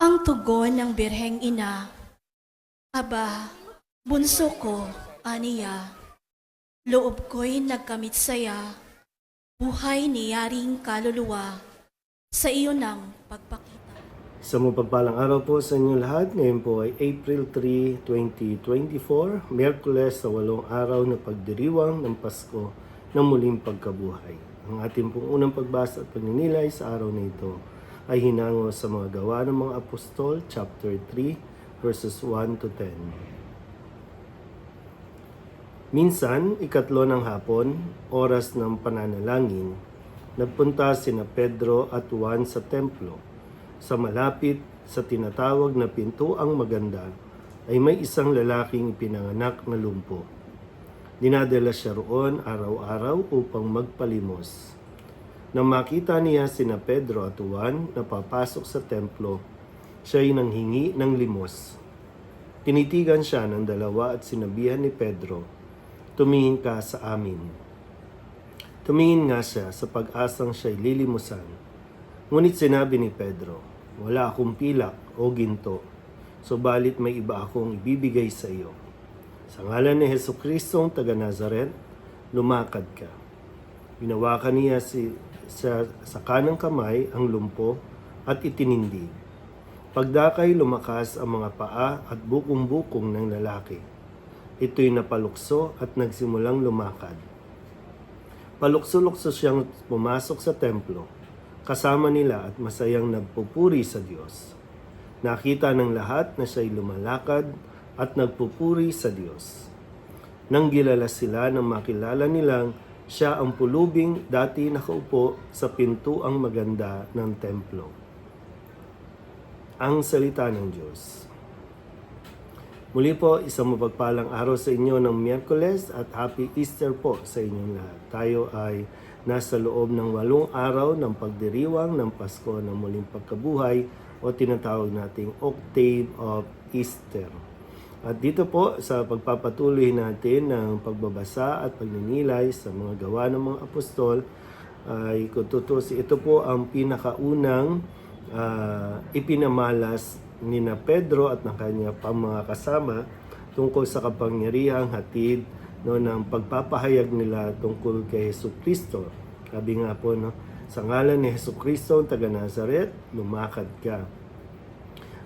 Ang tugon ng Birheng Ina, Aba, bunso ko, aniya, loob ko'y nagkamit saya, buhay ni yaring kaluluwa, sa iyo ng pagpakita. Sa mapagpalang araw po sa inyo lahat, ngayon po ay April 3, 2024, Merkules sa walong araw na pagdiriwang ng Pasko ng muling pagkabuhay. Ang ating pong unang pagbasa at paninilay sa araw na ito ay hinango sa mga gawa ng mga apostol, chapter 3, verses 1 to 10. Minsan, ikatlo ng hapon, oras ng pananalangin, nagpunta sina Pedro at Juan sa templo. Sa malapit sa tinatawag na pintuang maganda ay may isang lalaking pinanganak na lumpo. Dinadala siya roon araw-araw upang magpalimos. Nang makita niya sina Pedro at Juan na papasok sa templo, siya ay nanghingi ng limos. Tinitigan siya ng dalawa at sinabihan ni Pedro, Tumingin ka sa amin. Tumingin nga siya sa pag-asang siya'y lilimusan. Ngunit sinabi ni Pedro, Wala akong pilak o ginto, subalit may iba akong ibibigay sa iyo. Sa ngalan ni Heso Kristo ang taga Nazaret, lumakad ka. Binawakan niya si, sa, sa kanang kamay ang lumpo at itinindig. Pagdakay lumakas ang mga paa at bukong-bukong ng lalaki. Ito'y napalukso at nagsimulang lumakad. Palukso-lukso siyang pumasok sa templo, kasama nila at masayang nagpupuri sa Diyos. Nakita ng lahat na siya'y lumalakad at nagpupuri sa Diyos. Nang gilala sila nang makilala nilang siya ang pulubing dati nakaupo sa pintuang maganda ng templo. Ang salita ng Diyos. Muli po, isang mapagpalang araw sa inyo ng Miyerkules at Happy Easter po sa inyong lahat. Tayo ay nasa loob ng walong araw ng pagdiriwang ng Pasko ng muling pagkabuhay o tinatawag nating Octave of Easter. At dito po sa pagpapatuloy natin ng pagbabasa at pagninilay sa mga gawa ng mga apostol ay kung tutusin, ito po ang pinakaunang ah, ipinamalas ni na Pedro at ng kanya pang mga kasama tungkol sa kapangyarihang hatid no, ng pagpapahayag nila tungkol kay Heso Kristo. Sabi nga po, no, sa ngalan ni Heso Kristo, taga Nazaret, lumakad ka.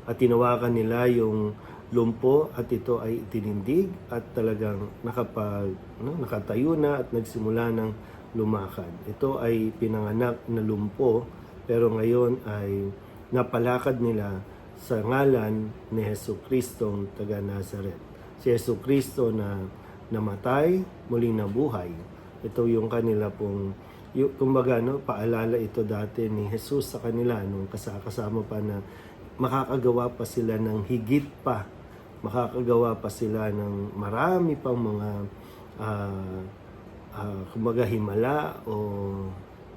At tinawakan nila yung lumpo at ito ay itinindig at talagang nakapag, no, nakatayo na at nagsimula ng lumakad. Ito ay pinanganak na lumpo pero ngayon ay napalakad nila sa ngalan ni Heso Kristong taga Nazaret. Si Heso Kristo na namatay, muling nabuhay. Ito yung kanila pong, yung, kumbaga, no, paalala ito dati ni Jesus sa kanila nung kasakasama pa na makakagawa pa sila ng higit pa. Makakagawa pa sila ng marami pang mga ah, ah, kumbaga himala o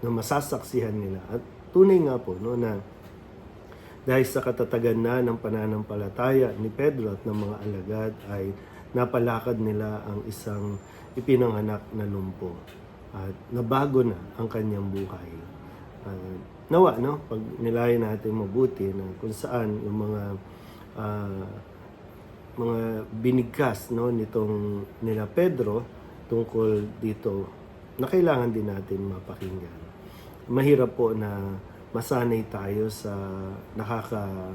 na masasaksihan nila. At tunay nga po no, na dahil sa katatagan na ng pananampalataya ni Pedro at ng mga alagad ay napalakad nila ang isang ipinanganak na lumpo. At nabago na ang kanyang buhay. Ah, nawa, no? Pag nilayan natin mabuti na kung saan yung mga ah, mga binigkas no nitong nila Pedro tungkol dito na kailangan din natin mapakinggan. Mahirap po na masanay tayo sa nakaka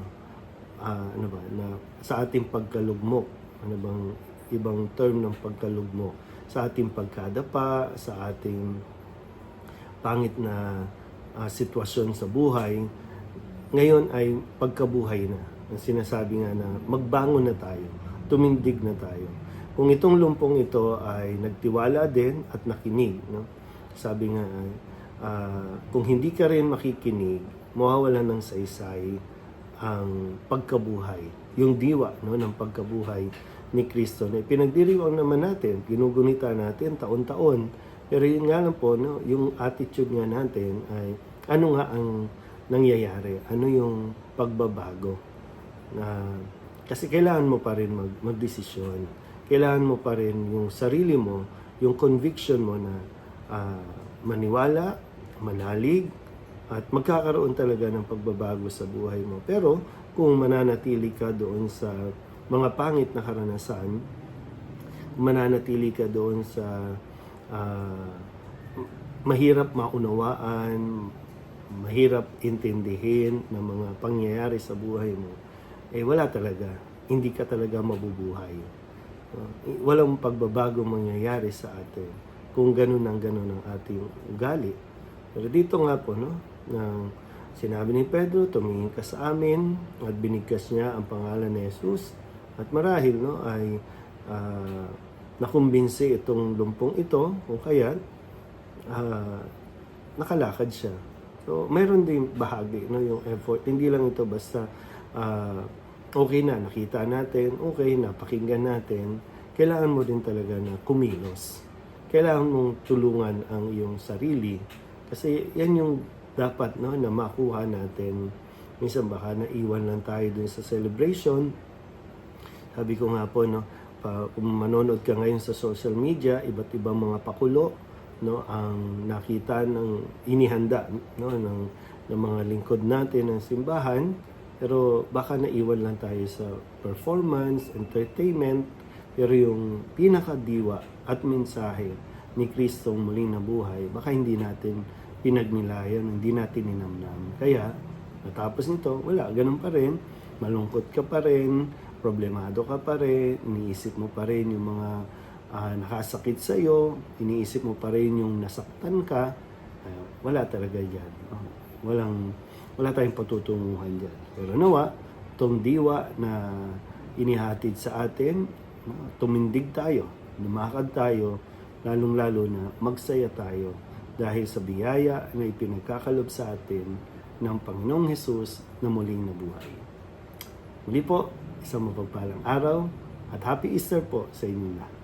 ah, ano ba na sa ating pagkalugmok ano bang ibang term ng pagkalugmok sa ating pagkadapa sa ating pangit na ah, sitwasyon sa buhay ngayon ay pagkabuhay na. Ang sinasabi nga na magbangon na tayo tumindig na tayo. Kung itong lumpong ito ay nagtiwala din at nakinig no? Sabi nga ah, kung hindi ka rin makikinig, mawawalan ng saysay ang pagkabuhay, yung diwa no, ng pagkabuhay ni Kristo. Na pinagdiriwang naman natin, ginugunita natin taon-taon. Pero yun nga lang po, no, yung attitude nga natin ay ano nga ang nangyayari, ano yung pagbabago. Na, kasi kailangan mo pa rin mag, magdesisyon. Kailangan mo pa rin yung sarili mo, yung conviction mo na ah, maniwala, manalig, at magkakaroon talaga ng pagbabago sa buhay mo. Pero kung mananatili ka doon sa mga pangit na karanasan, mananatili ka doon sa ah, mahirap maunawaan, mahirap intindihin ng mga pangyayari sa buhay mo, eh wala talaga. Hindi ka talaga mabubuhay. Uh, walang pagbabago mangyayari sa atin kung ganun ang ganun ang ating ugali. Pero dito nga po, no, nang sinabi ni Pedro, tumingin ka sa amin at binigkas niya ang pangalan ni Jesus at marahil no ay ah, nakumbinsi itong lumpong ito kung kaya ah, nakalakad siya. So, mayroon din bahagi no yung effort. Hindi lang ito basta ah, okay na nakita natin, okay na pakinggan natin. Kailangan mo din talaga na kumilos. Kailangan mong tulungan ang iyong sarili kasi yan yung dapat no na makuha natin. Minsan baka naiwan lang tayo dun sa celebration. Sabi ko nga po no, kung manonood ka ngayon sa social media, iba't ibang mga pakulo no ang nakita ng inihanda no ng ng mga lingkod natin ng simbahan pero baka naiwan lang tayo sa performance, entertainment pero yung pinakadiwa at mensahe ni Kristong muling nabuhay baka hindi natin pinagnilayan, hindi natin ninamnam. Kaya natapos nito, wala, ganun pa rin. Malungkot ka pa rin, problemado ka pa rin, iniisip mo pa rin yung mga ah, nakasakit sa iyo, iniisip mo pa rin yung nasaktan ka, ah, wala talaga yan. Oh, walang, wala tayong patutunguhan dyan. Pero nawa, tong diwa na inihatid sa atin, no, tumindig tayo, lumakad tayo, lalong-lalo na magsaya tayo dahil sa biyaya na ipinagkakalob sa atin ng Panginoong Hesus na muling nabuhay. Muli po, isang mapagpalang araw at Happy Easter po sa inyo lahat.